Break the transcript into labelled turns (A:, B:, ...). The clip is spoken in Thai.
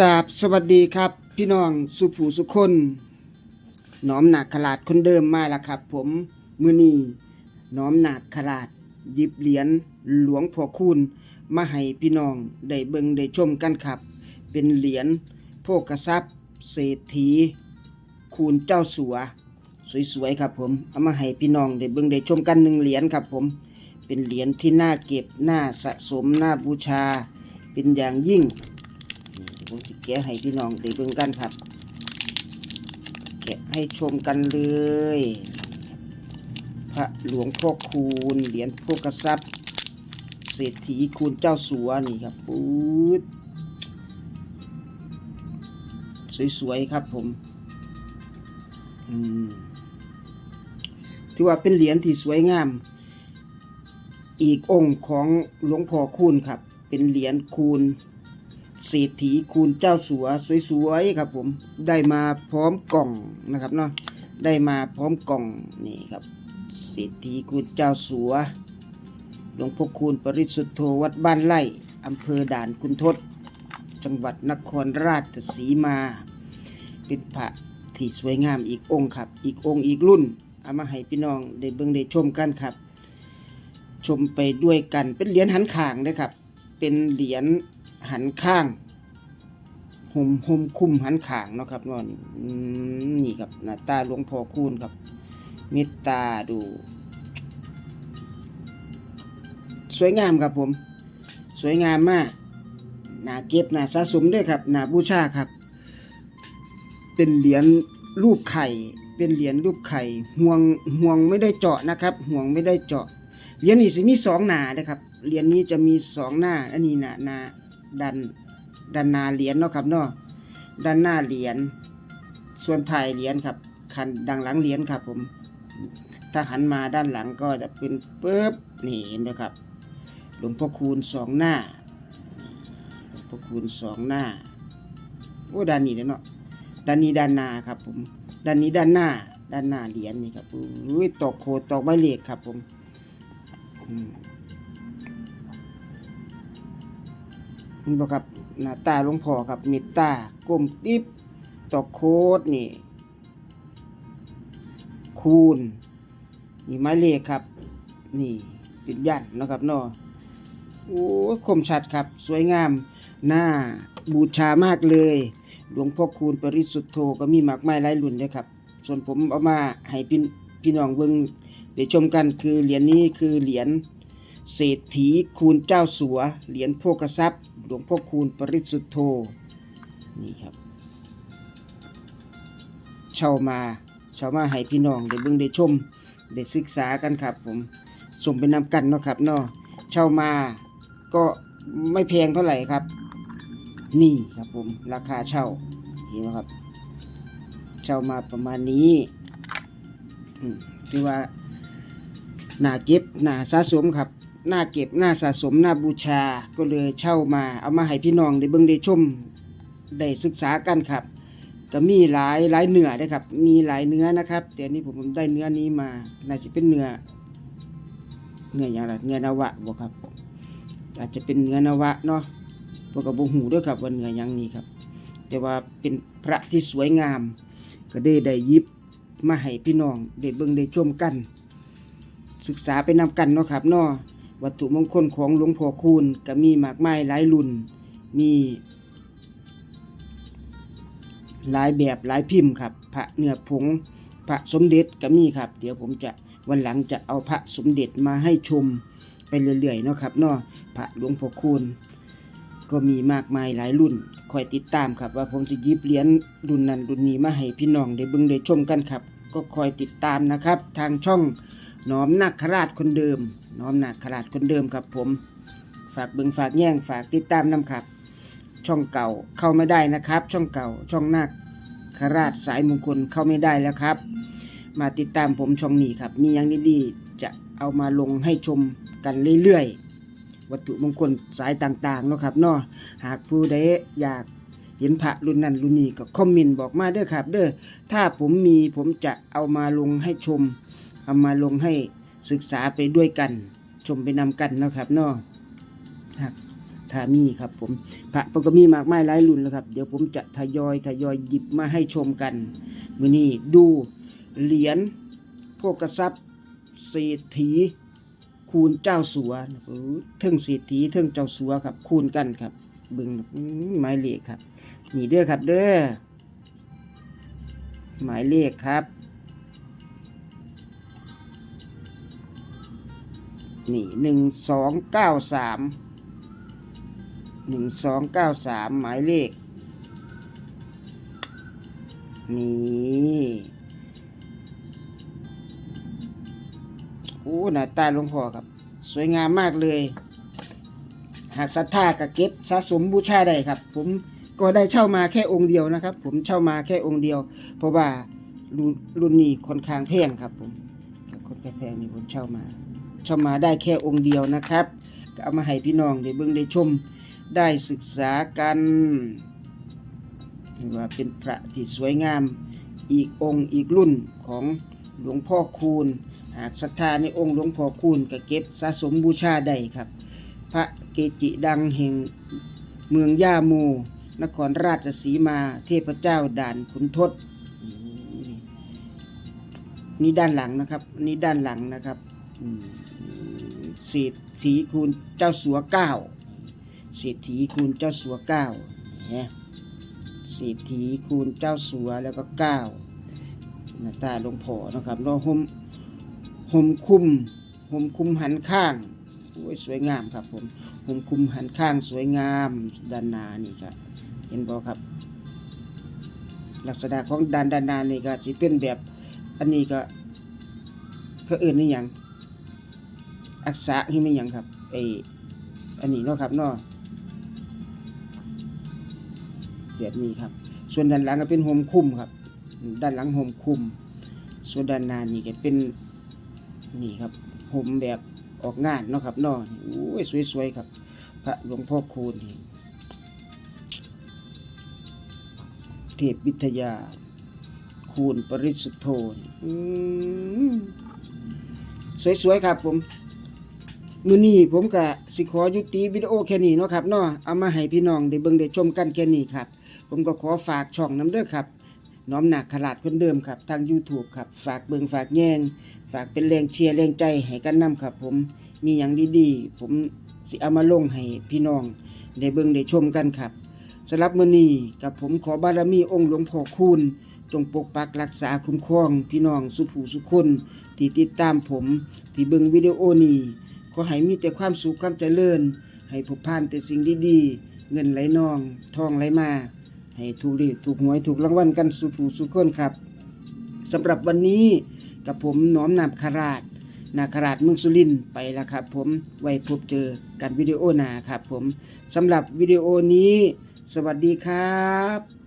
A: กราบสวัสดีครับ พี่น้องสุผูสุคนน้อมหนักขลาดคนเดิมมาแล้วครับ ผมมือนีน้อมหนักขลาดหยิบเหรียญหลวงพ่อคูณมาให้พี่น้องได้เบิงได้ชมกันครับ เป็นเหรียญโภกทรัพย์ เศรษฐี คูณเจ้าสัว สวยๆครับผมเอามาให้พี่น้องได้เบิงได้ชมกันหนึ่งเหรียญครับผม เป็นเหรียญที่น่าเก็บน่าสะสมน่าบูชา เป็นอย่างยิ่ง ผมจะแกะให้พี่น้องได้เบิ่งกันครับ แกะให้ชมกันเลย พระหลวงพ่อคูณเหรียญพวกกระซับเศรษฐีคูณเจ้าสัวนี่ครับปื๊ดสวยๆครับผมอืมถือว่าเป็นเหรียญที่สวยงาม อีกองค์ของหลวงพ่อคูณครับ เป็นเหรียญคูณ เศรษฐีคูณเจ้าสัวสวยๆครับ ผมได้มาพร้อมกล่องนะครับเนาะได้มาพร้อมกล่องนี่ครับเศรษฐีคูณเจ้าสัวหลวงพ่อคูณปริสุทธโธวัดบ้านไร่อำเภอด่านคุณทศ จังหวัดนครราชสีมา เป็นพระที่สวยงามอีกองค์ครับ อีกองค์อีกรุ่นเอามาให้พี่น้องได้เบิ่งได้ชมกันครับ ชมไปด้วยกันเป็นเหรียญหันข้างนะครับ เป็นเหรียญหันข้าง ห่มห่มคุมหันขางเนาะครับเนาะนี่นี่ครับหน้าตาหลวงพ่อคูณครับเมตตาดู สวยงามครับผม สวยงามมากหนาเก็บหนาสะสมด้วยครับหนาบูชาครับ เป็นเหรียญรูปไข่ เป็นเหรียญรูปไข่ห่วงห่วงไม่ได้เจาะนะครับ ห่วงไม่ได้เจาะเหรียญนี้สิมีสองหน้านะครับเหรียญนี้จะมีสองหน้าอันนี้หน้าหน้าดัน ดันหน้าเหรียญเนาะครับเนาะด้านหน้าเหรียญส่วนท้ายเหรียญครับคันดังหลังเหรียญครับ ผม ถ้าหันมาด้านหลังก็จะเป็นปึ๊บนี่เห็นไหมครับ หลวงพ่อคูณสองหน้าหลวงพ่อคูณสองหน้าโอ้ด้านนี้เนาะด้านนี้ด้านหน้าครับ ผมด้านนี้ด้านหน้า ด้านหน้าเหรียญนี่ครับอุ้ยตอกโคตอกไม้เหล็กครับ ผม อืม นี่บอกครับหน้าตาหลวงพ่อครับมตตากลมติบตอกโคดนี่ คูณนี่ไม้เลขครับ นี่เป็นยันนะครับเนาะโอ้คมชัดครับ สวยงามหน้าบูชามากเลย หลวงพ่อคูณปริสุทธโธก็มีหมากไม้หลายรุ่นเลยครับ ส่วนผมเอามาให้พี่พี่น้องเบิ่งเดี๋ยวชมกันคือเหรียญนี้คือเหรียญ เศรษฐีคูณเจ้าสัว เหรียญโภกทรัพย์ หลวงพ่อคูณปริสุทธโธ นี่ครับเช่ามาเช่ามาให้พี่น้องได้เบิ่งได้ชมได้ศึกษากันครับ ผมส่งไปนนำกันเนาะครับเนาะเช่ามาก็ไม่แพงเท่าไหร่ครับ นี่ครับผมราคาเช่าเห็นไหมครับ เช่ามาประมาณนี้อืมถือว่าหน้าเก็บหน้าสะสมครับ น้าเก็บน้าสะสมน้าบูชาก็เลยเช่ามา เอามาให้พี่น้องได้เบิ่งได้ชมได้ศึกษากันครับก็มีหลายหลายเนื้อนะครับ มีหลายเนื้อนะครับ แต่อันนี้ผมได้เนื้อนี้มาน่าจะเป็นเนื้อเนื้ออย่างไรเนื้อนาวะบ่ครับ อาจจะเป็นเนื้อนาวะเนาะพวกกับบูหูด้วยครับว่าเนื้อยังนี้ครับ แต่ว่าเป็นพระที่สวยงาม ก็ได้ได้ยิบมาให้พี่น้องได้เบิ่งได้ชมกัน ศึกษาไปนำกันเนาะครับเนาะ วัตถุมงคลของหลวงพ่อคูณก็มีมากมายหลายรุ่น มีหลายแบบหลายพิมพ์ครับ พระเนื้อผงพระสมเด็จก็มีครับ เดี๋ยวผมจะวันหลังจะเอาพระสมเด็จมาให้ชมไปเรื่อยๆเนาะครับเนาะพระหลวงพ่อคูณก็มีมากมายหลายรุ่นคอยติดตามครับ ว่าผมจะหยิบเหรียญรุ่นนั้นรุ่นนี้มาให้พี่น้องได้เบิ่งได้ชมกันครับ ก็คอยติดตามนะครับ ทางช่องหน้อมนาคราชคนเดิม น้อมหนาคราชคนเดิมครับผม ฝากเบิงฝากแย่งฝากติดตามนํครับ ช่องเก่าเข้าไม่ได้นะครับ ช่องเก่าช่องนาคราชสายมงคลเข้าไม่ได้แล้วครับ มาติดตามผมช่องนี้ครับ มีอย่างดีๆจะเอามาลงให้ชมกันเรื่อยๆ วัตถุมงคลสายต่างๆเนาะครับเนาะหากผู้ใดอยากเห็นพระรุ่นนั้นรุ่นนี้ก็คอมเมนต์บอกมาเด้อครับ เด้อถ้าผมมีผมจะเอามาลงให้ชม เอามาลงให้ ศึกษาไปด้วยกัน ชมไปนำกันนะครับเนาะทามีครับผมพระมันก็มีมากมายหลายรุ่นแล้วครับ เดี๋ยวผมจะทยอยทยอยหยิบมาให้ชมกันมือนี้ดูเหรียญโภกทรัพย์เศรษฐีคูณเจ้าสัวเทิงเศรษฐีเทิงเจ้าสัวครับ คูณกันครับบิ่งหมายเลขครับ นี่เด้อครับเด้อหมายเลขครับ นี่หนึ่งสองเก้าสามหนึ่งสองเก้าสามหมายเลข นี่โอ้หน้าตาหลวงพ่อครับ สวยงามมากเลย หากศรัทธาก็เก็บสะสมบูชาได้ครับ ผมก็ได้เช่ามาแค่องค์เดียวนะครับ ผมเช่ามาแค่องค์เดียว เพราะว่ารุ่นนี้ค่อนข้างแพงครับผมค่อนข้างแพงนี่ผมเช่ามา เช่ามาได้แค่องค์เดียวนะครับก็เอามาให้พี่น้องได้เบิ่งได้ชมได้ศึกษากันว่าเป็นพระที่สวยงามอีกองค์อีกรุ่นของหลวงพ่อคูณ หากศรัทธาในองค์หลวงพ่อคูณก็เก็บสะสมบูชาได้ครับ พระเกจิดังแห่งเมืองย่าโมนครราชสีมาเทพเจ้าด่านขุนทดนี่ด้านหลังนะครับ นี่ด้านหลังนะครับ เศรษฐีคูณเจ้าสัวเก้าเศรษฐีคูณเจ้าสัวเก้าเนี่ยเศรษฐีคูณเจ้าสัวแล้วก็เก้าหน้าตาลงพ่อนะครับเราห่มห่มคุมห่มคุมหันข้างโอ้ยสวยงามครับผมผมคุมหันข้างสวยงามด้านหน้านี่ครับเห็นบ่ครับ ลักษณะของด้านด้านหน้านี่ก็จะเป็นแบบ อันนี้ก็เขาเอื่นนี่หยัง อักษะที่ไม่ยังครับไออันนี้เนาะครับเนาะแบบนี้ครับ ส่วนด้านหลังก็เป็นโฮมคุมครับ ด้านหลังโฮมคุมส่วนด้านหน้านี่ก็เป็นนี่ครับผมแบบออกงานเนาะครับเนาะโอ้ยสวยๆครับ พระหลวงพ่อคูณเทพวิทยา คูณปริสุทธโธนี่อืมสวยๆครับผม มือนี้ผมกะสิขอยุติวิดีโอแค่นี้เนาะครับเนาะเอามาให้พี่น้องได้เบิ่งได้ชมกันแค่นี้ครับ ผมก็ขอฝากช่องน้ำเด้อครับน้อมหนักขลาดคนเดิมครับ ทาง YouTube ครับ ฝากเบิ่งฝากแยงฝากเป็นแรงเชียร์แรงใจให้กันนํครับ ผมมีอย่างดีๆ ผมสิเอามาลงให้พี่น้องได้เบิ่งได้ชมกันครับสำหรับมื้อนี้กับผมขอบารมีองค์หลวงพ่อคูณจงปกปักรักษาคุ้มครอง พี่น้องสุผู้สุคนที่ติดตามผม ที่เบิ่งวิดีโอนี้ ขอให้มีแต่ความสุขความเจริญ ให้พบผ่านแต่สิ่งดีๆ เงินไหลนองทองไหลมา ให้ถูกเลขถูกหวยถูกรางวัลกันสุผูสุคนครับสำหรับวันนี้กับผมน้อมนำคาราชนาคราชเมืองสุรินไปแล้วครับผมไว้พบเจอกันวิดีโอหน้าครับผมสำหรับวิดีโอนี้ สวัสดีครับ